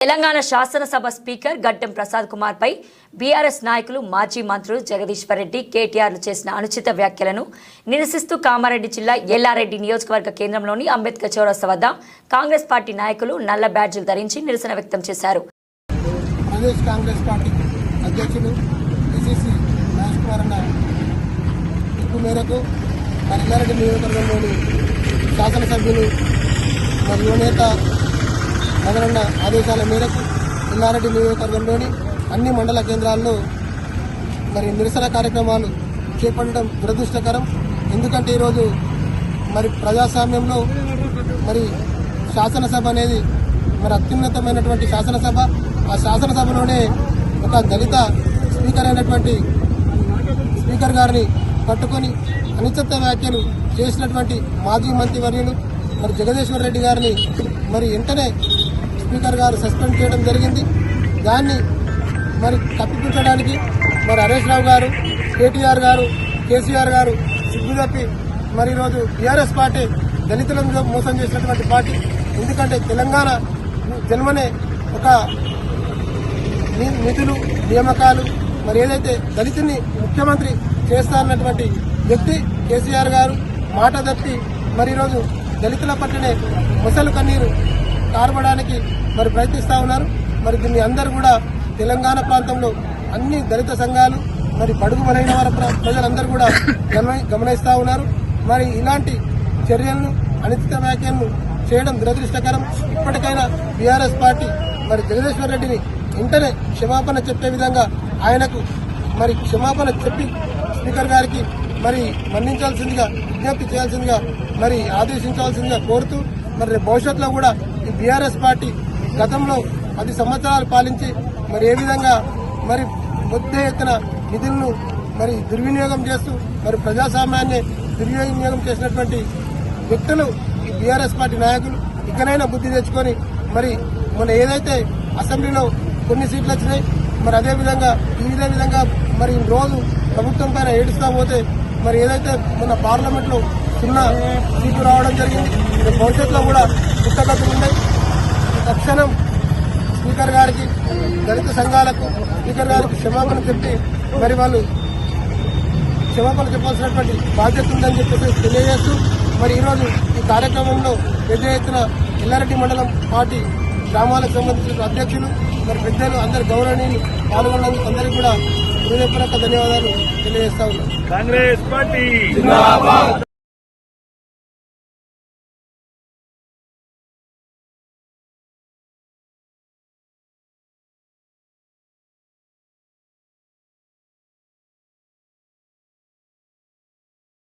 తెలంగాణ శాసనసభ స్పీకర్ గడ్డం ప్రసాద్ కుమార్ పై బీఆర్ఎస్ నాయకులు మాజీ మంత్రులు జగదీశ్వర్ రెడ్డి కేటీఆర్లు చేసిన అనుచిత వ్యాఖ్యలను నిరసిస్తూ కామారెడ్డి జిల్లా ఎల్లారెడ్డి నియోజకవర్గ కేంద్రంలోని అంబేద్కర్ చౌరస్తా వద్ద కాంగ్రెస్ పార్టీ నాయకులు నల్ల బ్యాడ్జీలు ధరించి నిరసన వ్యక్తం చేశారు. ప్రదేశ్ కాంగ్రెస్ పార్టీ మేరకు మరి ఎల్లారెడ్డి నియోజకవర్గంలోని శాసనసభ్యులు మరి యువనేత మదనన్న ఆదేశాల మేరకు ఎల్లారెడ్డి నియోజకవర్గంలోని అన్ని మండల కేంద్రాల్లో మరి నిరసన కార్యక్రమాలు చేపట్టడం దురదృష్టకరం. ఎందుకంటే ఈరోజు మరి ప్రజాస్వామ్యంలో మరి శాసనసభ అనేది మరి అత్యున్నతమైనటువంటి శాసనసభ. ఆ శాసనసభలోనే ఒక దళిత స్పీకర్ అయినటువంటి స్పీకర్ గారిని పట్టుకొని అనిశ్చిత వ్యాఖ్యలు చేసినటువంటి మాజీ మంత్రివర్యులు మరి జగదీశ్వర్ రెడ్డి గారిని మరి వెంటనే స్పీకర్ గారు సస్పెండ్ చేయడం జరిగింది. దాన్ని మరి తప్పిపించడానికి మరి హరీష్ రావు గారు కేటీఆర్ గారు కేసీఆర్ గారు సిగ్గు తప్పి మరి ఈరోజు టీఆర్ఎస్ పార్టీ దళితులను మోసం చేసినటువంటి పార్టీ. ఎందుకంటే తెలంగాణ జన్మనే ఒక నిధులు నియామకాలు మరి ఏదైతే దళితుని ముఖ్యమంత్రి చేస్తారన్నటువంటి వ్యక్తి కేసీఆర్ గారు మాట తప్పి మరి ఈరోజు దళితుల పట్లనే ముసలు కన్నీరు కారపడానికి మరి ప్రయత్నిస్తూ ఉన్నారు. మరి దీన్ని అందరూ కూడా తెలంగాణ ప్రాంతంలో అన్ని దళిత సంఘాలు మరి బడుగు బలైన వారి ప్రజలందరూ కూడా గమని ఉన్నారు. మరి ఇలాంటి చర్యలను అనిశ్చిత వ్యాఖ్యలను చేయడం దురదృష్టకరం. ఇప్పటికైనా బీఆర్ఎస్ పార్టీ మరి జగదీశ్వర్ రెడ్డిని వెంటనే క్షమాపణ చెప్పే విధంగా ఆయనకు మరి క్షమాపణ చెప్పి స్పీకర్ గారికి మరి మన్నించాల్సిందిగా విజ్ఞప్తి చేయాల్సిందిగా మరి ఆదేశించాల్సిందిగా కోరుతూ మరి భవిష్యత్తులో కూడా ఈ బీఆర్ఎస్ పార్టీ గతంలో పది సంవత్సరాలు పాలించి మరి ఏ విధంగా మరి పెద్ద ఎత్తున నిధులను మరి దుర్వినియోగం చేస్తూ మరి ప్రజాస్వామ్యాన్ని దుర్వినియోగం చేసినటువంటి వ్యక్తులు ఈ బీఆర్ఎస్ పార్టీ నాయకులు. ఇకనైనా బుద్ధి తెచ్చుకొని మరి మన ఏదైతే అసెంబ్లీలో కొన్ని సీట్లు వచ్చినాయి మరి అదేవిధంగా ఇదే విధంగా మరి రోజు ప్రభుత్వం పైన ఏడుస్తా పోతే మరి ఏదైతే మన పార్లమెంట్లో సున్నా సీట్లు రావడం జరిగింది భవిష్యత్తులో కూడా పుస్తకతులు ఉన్నాయి. తక్షణం స్పీకర్ గారికి దళిత సంఘాలకు స్పీకర్ గారికి క్షమాపణ చెప్పి మరి వాళ్ళు క్షమాపణ చెప్పాల్సినటువంటి బాధ్యత ఉందని చెప్పేసి తెలియజేస్తూ మరి ఈరోజు ఈ కార్యక్రమంలో పెద్ద ఎత్తున ఎల్లారెడ్డి మండలం పార్టీ గ్రామాలకు సంబంధించిన అధ్యక్షులు మరి పెద్దలు అందరు గౌరవనీయులు పాల్గొన్నందుకు అందరికీ కూడా హృదయపూర్వక ధన్యవాదాలు తెలియజేస్తా ఉన్నాను కాంగ్రెస్ పార్టీ.